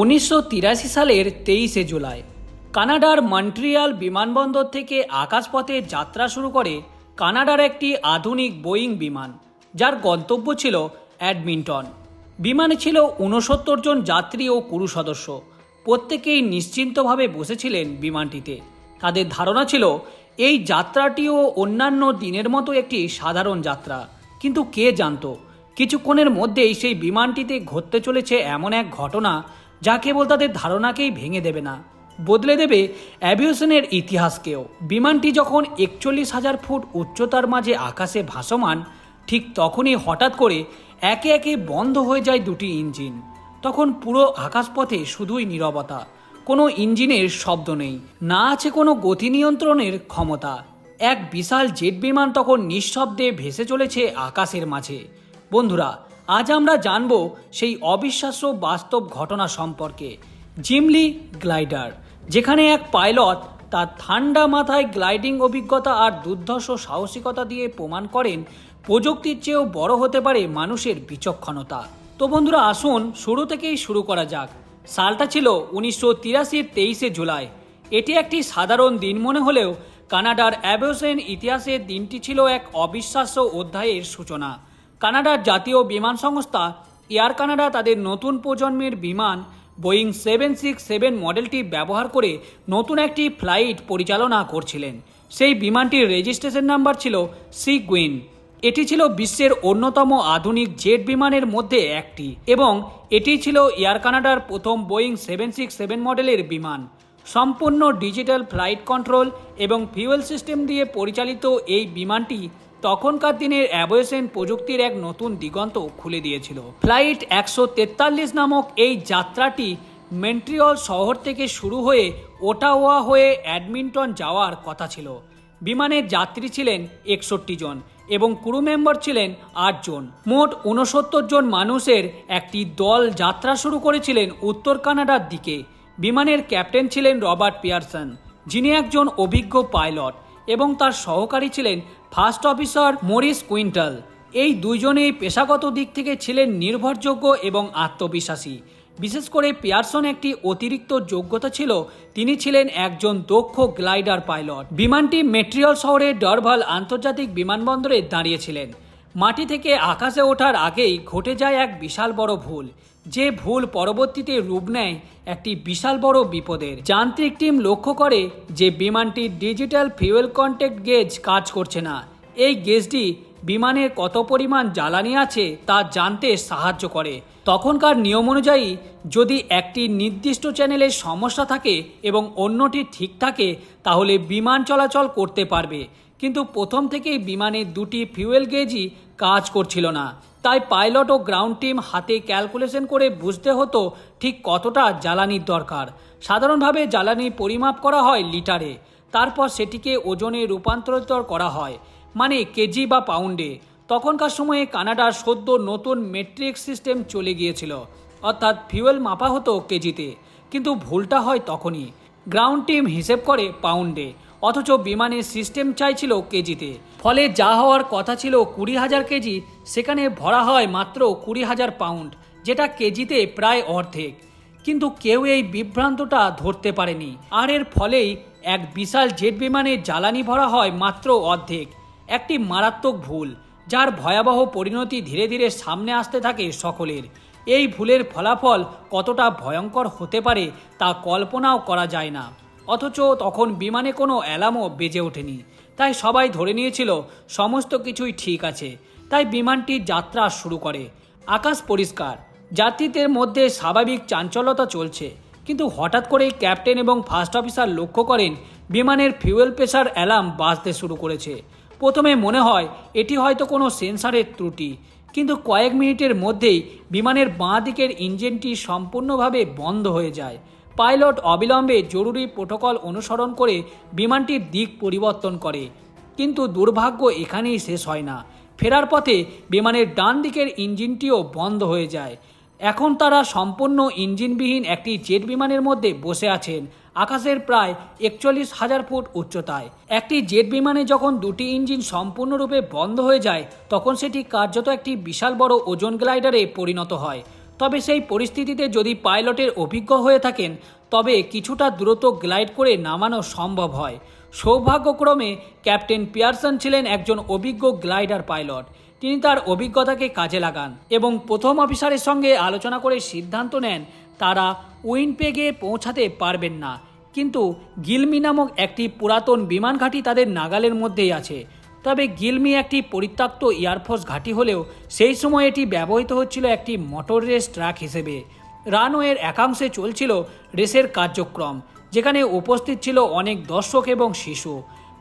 উনিশশো তিরাশি সালের তেইশে জুলাই, কানাডার মন্ট্রিয়াল বিমানবন্দর থেকে আকাশপথে যাত্রা শুরু করে কানাডার একটি আধুনিক বোয়িং বিমান, যার গন্তব্য ছিল অ্যাডমিন্টন। বিমানে ছিল ঊনসত্তর জন যাত্রী ও কুরু সদস্য। প্রত্যেকেই নিশ্চিন্তভাবে বসেছিলেন বিমানটিতে। তাদের ধারণা ছিল, এই যাত্রাটিও অন্যান্য দিনের মতো একটি সাধারণ যাত্রা। কিন্তু কে জানতো, কিছুক্ষণের মধ্যেই সেই বিমানটিতে ঘটতে চলেছে এমন এক ঘটনা যা কেবল তাদের ধারণাকেই ভেঙে দেবে না, বদলে দেবে অ্যাভিয়েশনের ইতিহাসকেও। বিমানটি যখন একচল্লিশ হাজার ফুট উচ্চতার মাঝে আকাশে ভাসমান, ঠিক তখনই হঠাৎ করে একে একে বন্ধ হয়ে যায় দুটি ইঞ্জিন। তখন পুরো আকাশপথে শুধুই নীরবতা, কোনো ইঞ্জিনের শব্দ নেই, না আছে কোনো গতি নিয়ন্ত্রণের ক্ষমতা। এক বিশাল জেট বিমান তখন নিঃশব্দে ভেসে চলেছে আকাশের মাঝে। বন্ধুরা আজ আমরা জানব সেই অবিশ্বাস্য বাস্তব ঘটনা সম্পর্কে। জিমলি গ্লাইডার, যেখানে এক পাইলট তার ঠান্ডা মাথায় গ্লাইডিং অভিজ্ঞতা আর দুর্ধর্ষ সাহসিকতা দিয়ে প্রমাণ করেন, প্রযুক্তির চেয়েও বড় হতে পারে মানুষের বিচক্ষণতা। তো বন্ধুরা, আসুন শুরু থেকেই শুরু করা যাক। সালটা ছিল উনিশশো তিরাশির তেইশে জুলাই। এটি একটি সাধারণ দিন মনে হলেও কানাডার অ্যাভিয়েশন ইতিহাসের দিনটি ছিল এক অবিশ্বাস্য অধ্যায়ের সূচনা। কানাডার জাতীয় বিমান সংস্থা এয়ার কানাডা তাদের নতুন প্রজন্মের বিমান বোয়িং সেভেন সিক্স সেভেন মডেলটি ব্যবহার করে নতুন একটি ফ্লাইট পরিচালনা করছিলেন। সেই বিমানটির রেজিস্ট্রেশন নাম্বার ছিল সি গুইন। এটি ছিল বিশ্বের অন্যতম আধুনিক জেট বিমানের মধ্যে একটি এবং এটি ছিল এয়ার কানাডার প্রথম বোয়িং সেভেন সিক্স সেভেন মডেলের বিমান। সম্পূর্ণ ডিজিটাল ফ্লাইট কন্ট্রোল এবং ফিউয়েল সিস্টেম দিয়ে পরিচালিত এই বিমানটি তখনকার দিনের অ্যাভিয়েশন প্রযুক্তির এক নতুন দিগন্ত খুলে দিয়েছিল। ফ্লাইট একশো তেতাল্লিশ নামক এই যাত্রাটি মেন্ট্রিয়ল শহর থেকে শুরু হয়ে ওটাওয়া হয়ে অ্যাডমিন্টন যাওয়ার কথা ছিল। বিমানের যাত্রী ছিলেন একষট্টি জন এবং ক্রু মেম্বার ছিলেন আটজন মোট ঊনসত্তর জন মানুষের একটি দল যাত্রা শুরু করেছিলেন উত্তর কানাডার দিকে। বিমানের ক্যাপ্টেন ছিলেন রবার্ট পিয়ারসন, যিনি একজন অভিজ্ঞ পাইলট। এবং তার সহকারী ছিলেন ফার্স্ট অফিসার মরিস কুইন্টাল। এই দুইজনেই পেশাগত দিক থেকে ছিলেন নির্ভরযোগ্য এবং আত্মবিশ্বাসী। বিশেষ করে পিয়ারসন একটি অতিরিক্ত যোগ্যতা ছিল, তিনি ছিলেন একজন দক্ষ গ্লাইডার পাইলট। বিমানটি মেট্রিয়াল শহরের ডরভাল আন্তর্জাতিক বিমানবন্দরে দাঁড়িয়েছিলেন। মাটি থেকে আকাশে ওঠার আগেই ঘটে যায় এক বিশাল বড় ভুল। যে ভুল পরবর্তীতে রূপ নেয় একটি বিশাল বড় বিপদের। যান্ত্রিক টিম লক্ষ্য করে যে বিমানটির ডিজিটাল ফিউয়েল কন্ট্যাক্ট গেজ কাজ করছে না। এই গেজটি বিমানের কত পরিমাণ জ্বালানি আছে তা জানতে সাহায্য করে। তখনকার নিয়ম অনুযায়ী, যদি একটি নির্দিষ্ট চ্যানেলের সমস্যা থাকে এবং অন্যটি ঠিক থাকে, তাহলে বিমান চলাচল করতে পারবে। কিন্তু প্রথম থেকেই বিমানের দুটি ফিউয়েল গেজই কাজ করছিল না। তাই পাইলট ও গ্রাউন্ড টিম হাতে ক্যালকুলেশন করে বুঝতে হতো ঠিক কতটা জ্বালানির দরকার। সাধারণভাবে জ্বালানি পরিমাপ করা হয় লিটারে, তারপর সেটিকে ওজনে রূপান্তরিত করা হয় মানে কেজি বা পাউন্ডে। তখনকার সময়ে কানাডার সদ্য নতুন মেট্রিক সিস্টেম চলে গিয়েছিল, অর্থাৎ ফিউয়েল মাপা হতো কেজিতে, কিন্তু ভুলটা হয় তখনই। গ্রাউন্ড টিম হিসেব করে পাউন্ডে। অথচ বিমানের সিস্টেম চাইছিল কেজিতে। ফলে যা হওয়ার কথা ছিল কুড়ি হাজার কেজি, সেখানে ভরা হয় মাত্র কুড়ি হাজার পাউন্ড, যেটা কেজিতে প্রায় অর্ধেক। কিন্তু কেউ এই বিভ্রান্তটা ধরতে পারেনি। আর এর ফলেই এক বিশাল জেট বিমানে জ্বালানি ভরা হয় মাত্র অর্ধেক। একটি মারাত্মক ভুল, যার ভয়াবহ পরিণতি ধীরে ধীরে সামনে আসতে থাকে সকলের। এই ভুলের ফলাফল কতটা ভয়ঙ্কর হতে পারে তা কল্পনাও করা যায় না। অথচ তখন বিমানে কোনো অ্যালার্মও বেজে ওঠেনি। তাই সবাই ধরে নিয়েছিল, সমস্ত কিছুই ঠিক আছে। তাই বিমানটি যাত্রা শুরু করে। আকাশ পরিষ্কার। যাত্রীদের মধ্যে স্বাভাবিক চাঞ্চল্যতা চলছে। কিন্তু হঠাৎ করেই ক্যাপ্টেন এবং ফার্স্ট অফিসার লক্ষ্য করেন, বিমানের ফিউয়েল প্রেসার অ্যালার্ম বাজতে শুরু করেছে। প্রথমে মনে হয়, এটি হয়তো কোনো সেন্সারের ত্রুটি। কিন্তু কয়েক মিনিটের মধ্যেই বিমানের বাঁ দিকের ইঞ্জিনটি সম্পূর্ণভাবে বন্ধ হয়ে যায়। পাইলট অবিলম্বে জরুরি প্রোটোকল অনুসরণ করে বিমানটির দিক পরিবর্তন করে। কিন্তু দুর্ভাগ্য এখানেই শেষ হয় না। ফেরার পথে বিমানের ডান দিকের ইঞ্জিনটিও বন্ধ হয়ে যায়। এখন তারা সম্পূর্ণ ইঞ্জিনবিহীন একটি জেট বিমানের মধ্যে বসে আছেন। আকাশের প্রায় একচল্লিশ হাজার ফুট উচ্চতায়। একটি জেট বিমানে যখন দুটি ইঞ্জিন সম্পূর্ণরূপে বন্ধ হয়ে যায়, তখন সেটি কার্যত একটি বিশাল বড় ওজন গ্লাইডারে পরিণত হয়। তবে সেই পরিস্থিতিতে যদি পাইলটের অভিজ্ঞ হয়ে থাকেন, তবে কিছুটা দ্রুত গ্লাইড করে নামানো সম্ভব হয়। সৌভাগ্যক্রমে, ক্যাপ্টেন পিয়ারসন ছিলেন একজন অভিজ্ঞ গ্লাইডার পাইলট। তিনি তার অভিজ্ঞতাকে কাজে লাগান এবং প্রথম অফিসারের সঙ্গে আলোচনা করে সিদ্ধান্ত নেন, তারা উইনপেগে পৌঁছাতে পারবেন না। কিন্তু গিলমি নামক একটি পুরাতন বিমান ঘাঁটি তাদের নাগালের মধ্যেই আছে। তবে গিলমি একটি পরিত্যক্ত এয়ারফোর্স ঘাঁটি হলেও সেই সময় এটি ব্যবহৃত হচ্ছিল একটি মোটর রেস ট্র্যাক হিসেবে। রানওয়ের একাংশে চলছিল রেসের কার্যক্রম, যেখানে উপস্থিত ছিল অনেক দর্শক এবং শিশু।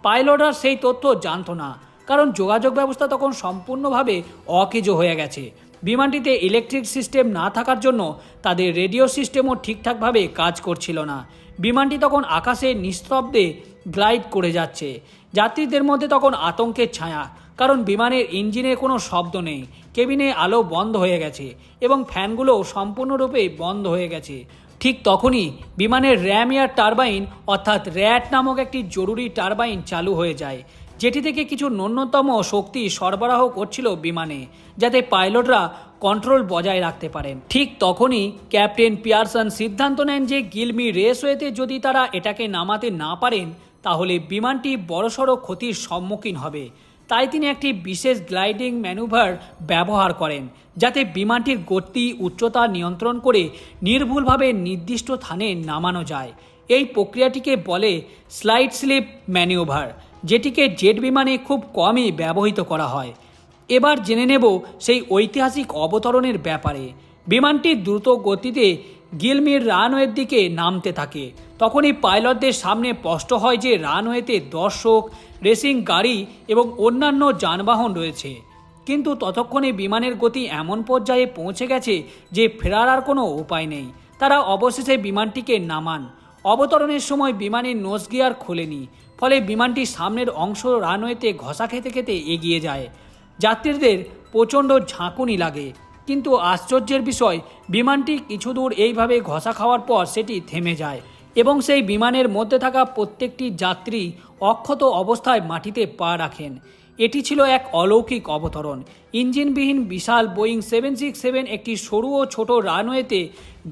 পাইলটরা সেই তথ্য জানত না, কারণ যোগাযোগ ব্যবস্থা তখন সম্পূর্ণভাবে অকেজো হয়ে গেছে। বিমানটিতে ইলেকট্রিক সিস্টেম না থাকার জন্য তাদের রেডিও সিস্টেমও ঠিকঠাকভাবে কাজ করছিল না। বিমানটি তখন আকাশে নিস্তব্ধে গ্লাইড করে যাচ্ছে। যাত্রীদের মধ্যে তখন আতঙ্কের ছায়া, কারণ বিমানের ইঞ্জিনে কোনো শব্দ নেই। কেবিনে আলো বন্ধ হয়ে গেছে এবং ফ্যানগুলো সম্পূর্ণরূপে বন্ধ হয়ে গেছে। ঠিক তখনই বিমানের র্যাম এয়ার টারবাইন, অর্থাৎ র্যাট নামক একটি জরুরি টারবাইন চালু হয়ে যায়, যেটি থেকে কিছু ন্যূনতম শক্তি সরবরাহ করছিল বিমানে, যাতে পাইলটরা কন্ট্রোল বজায় রাখতে পারেন। ঠিক তখনই ক্যাপ্টেন পিয়ারসন সিদ্ধান্ত নেন যে গিলমি রেসওয়েতে যদি তারা এটাকে নামাতে না পারেন তাহলে বিমানটি বড়সড় ক্ষতির সম্মুখীন হবে। তাই তিনি একটি বিশেষ গ্লাইডিং ম্যানুভার ব্যবহার করেন, যাতে বিমানটির গতি, উচ্চতা নিয়ন্ত্রণ করে নির্ভুলভাবে নির্দিষ্ট স্থানে নামানো যায়। এই প্রক্রিয়াটিকে বলে স্লাইড স্লিপ ম্যানিউভার যেটিকে জেট বিমানে খুব কমই ব্যবহৃত করা হয়। এবার জেনে নেব সেই ঐতিহাসিক অবতরণের ব্যাপারে। বিমানটি দ্রুত গতিতে গিলমির রানওয়ের দিকে নামতে থাকে। তখনই পাইলটদের সামনে স্পষ্ট হয় যে রানওয়েতে দর্শক, রেসিং গাড়ি এবং অন্যান্য যানবাহন রয়েছে। কিন্তু ততক্ষণে বিমানের গতি এমন পর্যায়ে পৌঁছে গেছে যে ফেরার আর কোনো উপায় নেই। তারা অবশেষে বিমানটিকে নামান। অবতরণের সময় বিমানের নোজ গিয়ার খোলেনি, ফলে বিমানটি সামনের অংশ রানওয়েতে ঘষা খেতে খেতে এগিয়ে যায়। যাত্রীদের প্রচণ্ড ঝাঁকুনি লাগে। কিন্তু আশ্চর্যের বিষয়, বিমানটি কিছু দূর এইভাবে ঘষা খাওয়ার পর সেটি থেমে যায় এবং সেই বিমানের মধ্যে থাকা প্রত্যেকটি যাত্রী অক্ষত অবস্থায় মাটিতে পা রাখেন। এটি ছিল এক অলৌকিক অবতরণ। ইঞ্জিনবিহীন বিশাল বোয়িং সেভেন সিক্স সেভেন একটি সরু ও ছোট রানওয়েতে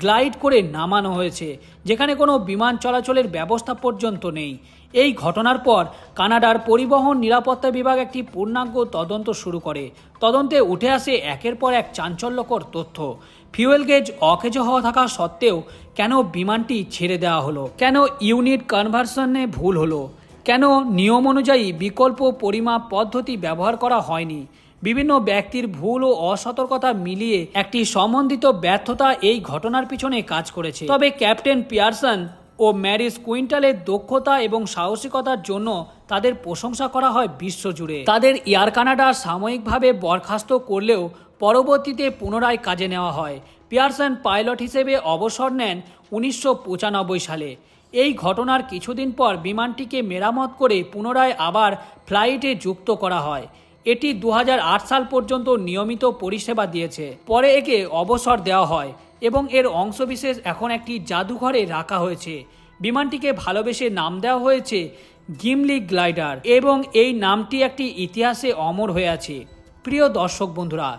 গ্লাইড করে নামানো হয়েছে, যেখানে কোনো বিমান চলাচলের ব্যবস্থা পর্যন্ত নেই। এই ঘটনার পর কানাডার পরিবহন নিরাপত্তা বিভাগ একটি পূর্ণাঙ্গ তদন্ত শুরু করে। তদন্তে উঠে আসে একের পর এক চাঞ্চল্যকর তথ্য। ফিউয়েল গেজ অকেজো হওয়া থাকা সত্ত্বেও কেন বিমানটি ছেড়ে দেওয়া হলো? কেন ইউনিট কনভার্সনে ভুল হলো? কেন নিয়ম অনুযায়ী বিকল্প পরিমাপ পদ্ধতি ব্যবহার করা হয়নি? বিভিন্ন ব্যক্তির ভুল ও অসতর্কতা মিলিয়ে একটি সম্বন্ধিত ব্যর্থতা এই ঘটনার পিছনে কাজ করেছে। তবে ক্যাপ্টেন পিয়ারসন ও ম্যারিস কুইন্টালের দক্ষতা এবং সাহসিকতার জন্য তাদের প্রশংসা করা হয় বিশ্বজুড়ে। তাদের এয়ার কানাডা সাময়িকভাবে বরখাস্ত করলেও পরবর্তীতে পুনরায় কাজে নেওয়া হয়। পিয়ারসন পাইলট হিসেবে অবসর নেন উনিশশো পঁচানব্বই সালে। এই ঘটনার কিছুদিন পর বিমানটিকে মেরামত করে পুনরায় আবার ফ্লাইটে যুক্ত করা হয়। এটি দু হাজার আট সাল পর্যন্ত নিয়মিত পরিষেবা দিয়েছে। পরে একে অবসর দেওয়া হয়। এবং এর অংশবিশেষ এখন একটি জাদুঘরে রাখা হয়েছে। বিমানটিকে ভালোবেসে নাম দেওয়া হয়েছে গিমলি গ্লাইডার এবং এই নামটি একটি ইতিহাসে অমর হয়ে আছে। প্রিয় দর্শক বন্ধুরা,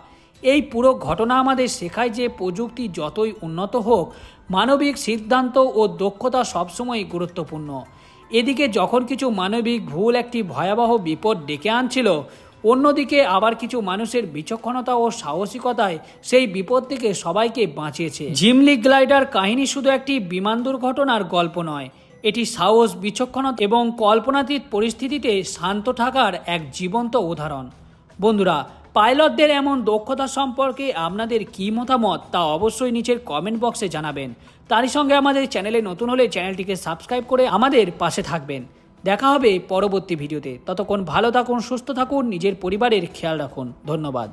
এই পুরো ঘটনা আমাদের শেখায় যে প্রযুক্তি যতই উন্নত হোক, মানবিক সিদ্ধান্ত ও দক্ষতা সবসময় গুরুত্বপূর্ণ। এদিকে যখন কিছু মানবিক ভুল একটি ভয়াবহ বিপদ ডেকে আনছিল অন্যদিকে আবার কিছু মানুষের বিচক্ষণতা ও সাহসিকতায় সেই বিপদ থেকে সবাইকে বাঁচিয়েছে। জিমলি গ্লাইডার কাহিনী শুধু একটি বিমান দুর্ঘটনার গল্প নয়, এটি সাহস, বিচক্ষণতা এবং কল্পনাতীত পরিস্থিতিতে শান্ত থাকার এক জীবন্ত উদাহরণ। বন্ধুরা, পাইলটদের এমন দক্ষতা সম্পর্কে আপনাদের কী মতামত তা অবশ্যই নিচের কমেন্ট বক্সে জানাবেন। তারই সঙ্গে আমাদের চ্যানেলে নতুন হলে চ্যানেলটিকে সাবস্ক্রাইব করে আমাদের পাশে থাকবেন। দেখা হবে পরবর্তী ভিডিওতে। ততক্ষণ ভালো থাকুন সুস্থ থাকুন নিজের পরিবারের খেয়াল রাখুন। ধন্যবাদ।